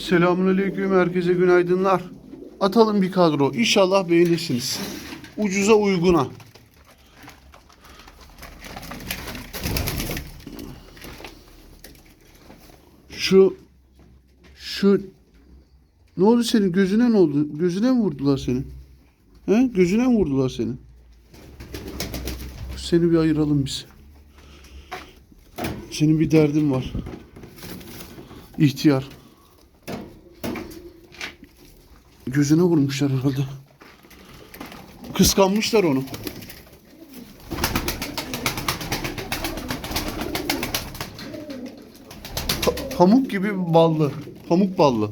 Selamünaleyküm herkese günaydınlar. Atalım bir kadro. İnşallah beğenirsiniz. Ucuza uyguna. Şu şu ne oldu senin gözüne ne oldu? Gözüne mi vurdular seni? He? Gözüne mi vurdular seni? Seni bir ayıralım biz. Senin bir derdin var. İhtiyar. Gözüne vurmuşlar herhalde. Kıskanmışlar onu. Pa- pamuk gibi ballı. Pamuk ballı.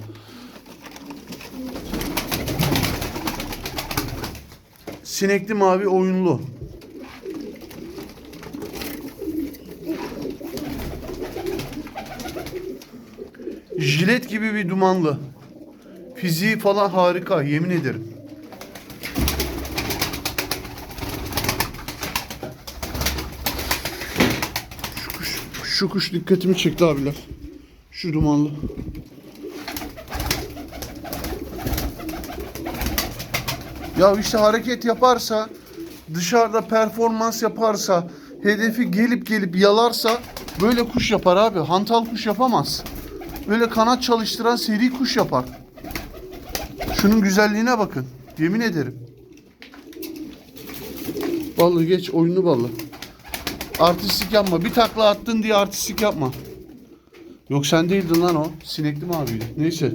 Sinekli mavi oyunlu. Jilet gibi bir dumanlı. Fiziği falan harika yemin ederim. Şu kuş, şu kuş dikkatimi çekti abiler. Şu dumanlı. Ya işte hareket yaparsa, dışarıda performans yaparsa, hedefi gelip gelip yalarsa böyle kuş yapar abi. Hantal kuş yapamaz. Böyle kanat çalıştıran seri kuş yapar. Şunun güzelliğine bakın. Yemin ederim. Vallahi geç oyunu vallahi. Artistik yapma. Bir takla attın diye artistik yapma. Yok sen değildin lan o. Sinekli mi abiydi? Neyse.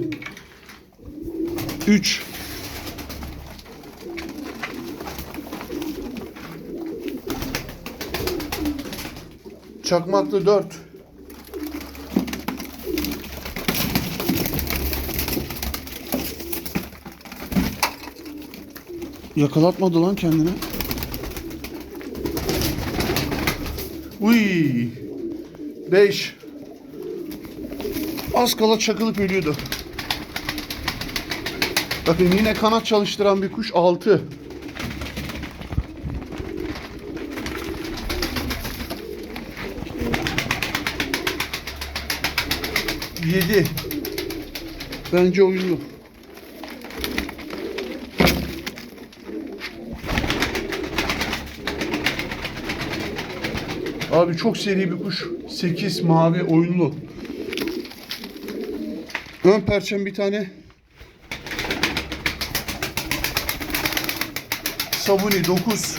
3 Çakmaklı 4 Yakalatmadı lan kendini. Uy. 5 Az kala çakılıp ölüyordu. Bakın yine kanat çalıştıran bir kuş 6. Yedi. Bence oyunlu. Abi çok seri bir kuş. 8 mavi oyunlu. Ön perçem bir tane. Sabuni 9.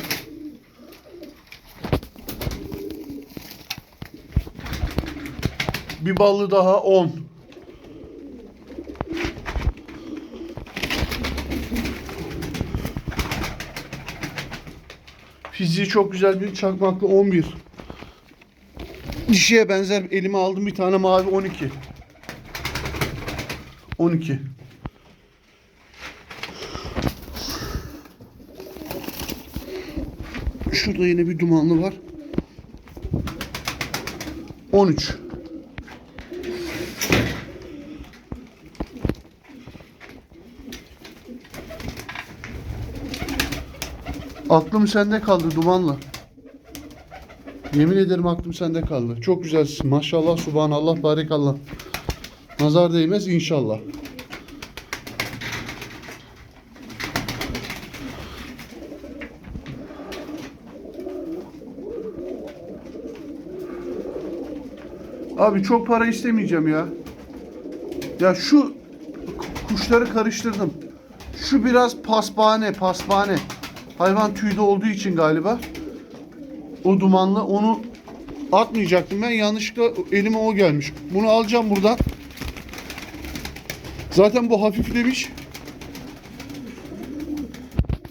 Bir ballı daha 10. Fiziği çok güzel bir çakmaklı 11. Dişiye benzer elime aldım bir tane mavi 12. 12. Şurada yine bir dumanlı var. 13. Aklım sende kaldı dumanlı. Yemin ederim aklım sende kaldı. Çok güzelsin. Maşallah, subhanallah, barekallah. Nazar değmez inşallah. Abi çok para istemeyeceğim ya. Ya şu kuşları karıştırdım. Şu biraz paspane, paspane. Hayvan tüyde olduğu için galiba. O dumanlı onu atmayacaktım ben. Yanlışlıkla elime o gelmiş. Bunu alacağım buradan. Zaten bu hafiflemiş.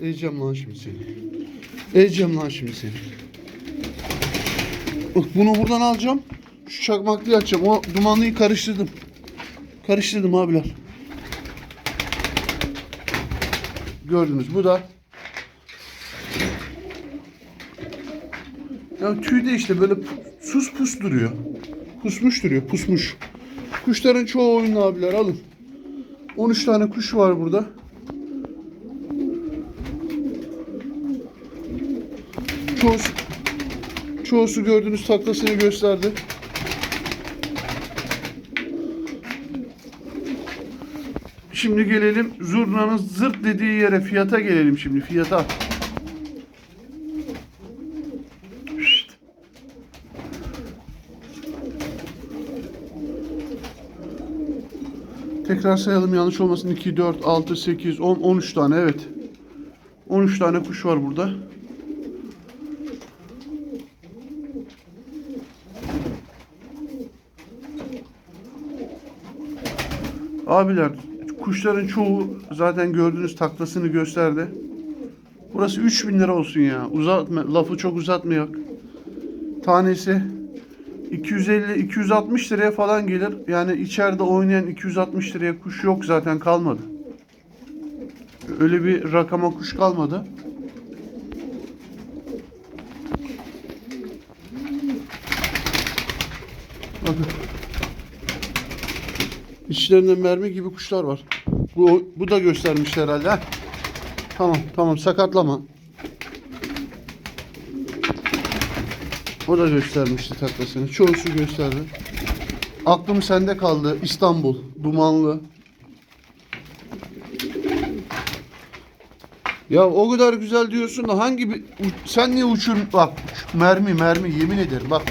Ezeceğim lan şimdi seni. Ezeceğim lan şimdi seni. Bunu buradan alacağım. Şu çakmaklıyı açacağım. O dumanlıyı karıştırdım. Karıştırdım abiler. Gördünüz. Bu da Ya tüy de işte böyle sus pus duruyor. Pusmuş duruyor, pusmuş. Kuşların çoğu oyunlu abiler alın. 13 tane kuş var burada. Çoğusu, çoğusu gördüğünüz taklasını gösterdi. Şimdi gelelim zurnanın zırt dediği yere fiyata gelelim şimdi fiyata. Tekrar sayalım yanlış olmasın 2, 4, 6, 8, 10, 13 tane evet. 13 tane kuş var burada. Abiler kuşların çoğu zaten gördüğünüz taklasını gösterdi. Burası 3000 lira olsun ya. Uzatma, lafı çok uzatmayak. Tanesi 250-260 liraya falan gelir. Yani içeride oynayan 260 liraya kuş yok zaten kalmadı. Öyle bir rakama kuş kalmadı. Bakın. İçlerinde mermi gibi kuşlar var. Bu, bu da göstermiş herhalde. Tamam tamam sakatlama. O da göstermişti taklasını. Çoğusu gösterdi. Aklım sende kaldı. İstanbul. Dumanlı. Ya o kadar güzel diyorsun da hangi bir... Sen niye uçur... Bak mermi mermi yemin ederim bak.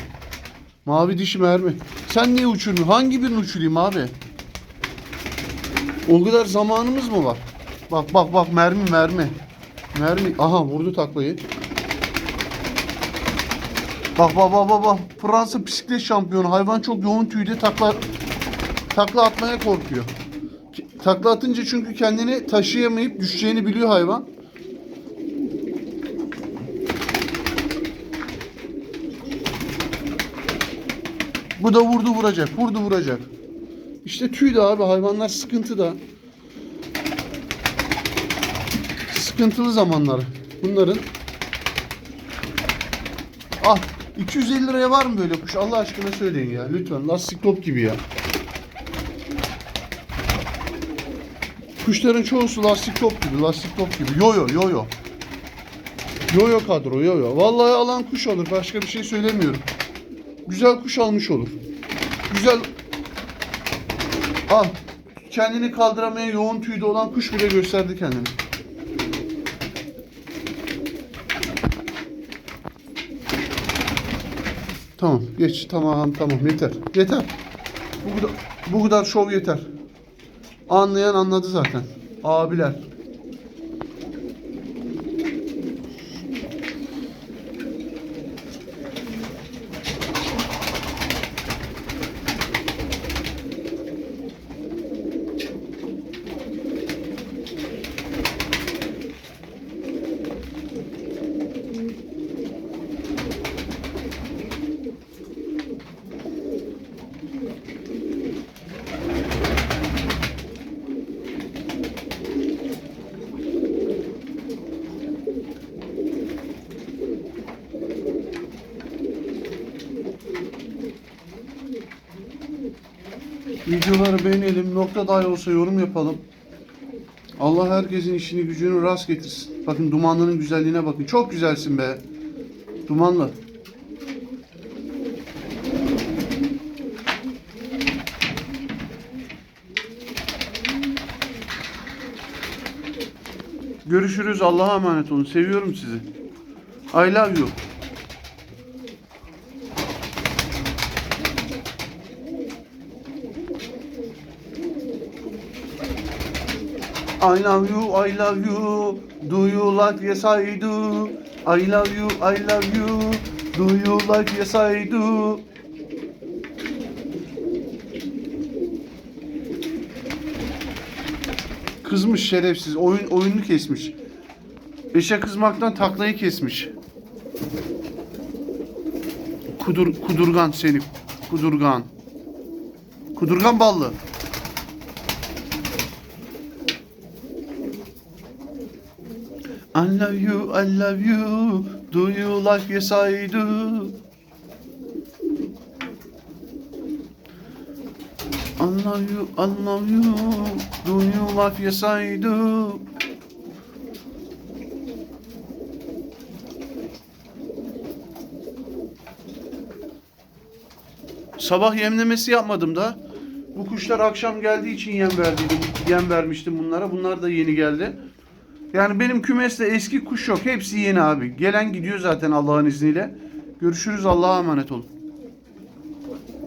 Mavi dişi mermi. Sen niye uçurmuyorsun? Hangi birini uçurayım abi? O kadar zamanımız mı var? Bak bak bak mermi mermi. Mermi. Aha vurdu taklayı. Bak bak bak bak bak. Fransa bisiklet şampiyonu. Hayvan çok yoğun tüyde takla takla atmaya korkuyor. Takla atınca çünkü kendini taşıyamayıp düşeceğini biliyor hayvan. Bu da vurdu vuracak. Vurdu vuracak. İşte tüy de abi hayvanlar sıkıntıda. Sıkıntılı zamanlar bunların. Ah 250 liraya var mı böyle kuş? Allah aşkına söyleyin ya lütfen. Lastik top gibi ya. Kuşların çoğusu lastik top gibi, lastik top gibi. Yo yo yo yo. Yo yo kadro yo yo. Vallahi alan kuş alır. Başka bir şey söylemiyorum. Güzel kuş almış olur. Güzel Al. Kendini kaldıramaya yoğun tüyde olan kuş bile gösterdi kendini. Tamam geç tamam tamam yeter. Yeter. Bu kadar, bu kadar şov yeter. Anlayan anladı zaten. Abiler. Videoları beğenelim. Nokta dahi olsa yorum yapalım. Allah herkesin işini gücünü rast getirsin. Bakın dumanlının güzelliğine bakın. Çok güzelsin be. Dumanlı. Görüşürüz. Allah'a emanet olun. Seviyorum sizi. I love you. I love you, I love you. Do you like yes I do. I love you, I love you. Do you like yes I do. Kızmış şerefsiz. Oyun oyununu kesmiş. Eşe kızmaktan taklayı kesmiş. Kudur kudurgan seni. Kudurgan. Kudurgan ballı. I love you, I love you. Do you like yes I do. I love you, I love you. Do you like yes I do. Sabah yemlemesi yapmadım da. Bu kuşlar akşam geldiği için yem verdiydim. Yem vermiştim bunlara. Bunlar da yeni geldi. Yani benim kümeste eski kuş yok. Hepsi yeni abi. Gelen gidiyor zaten Allah'ın izniyle. Görüşürüz. Allah'a emanet olun.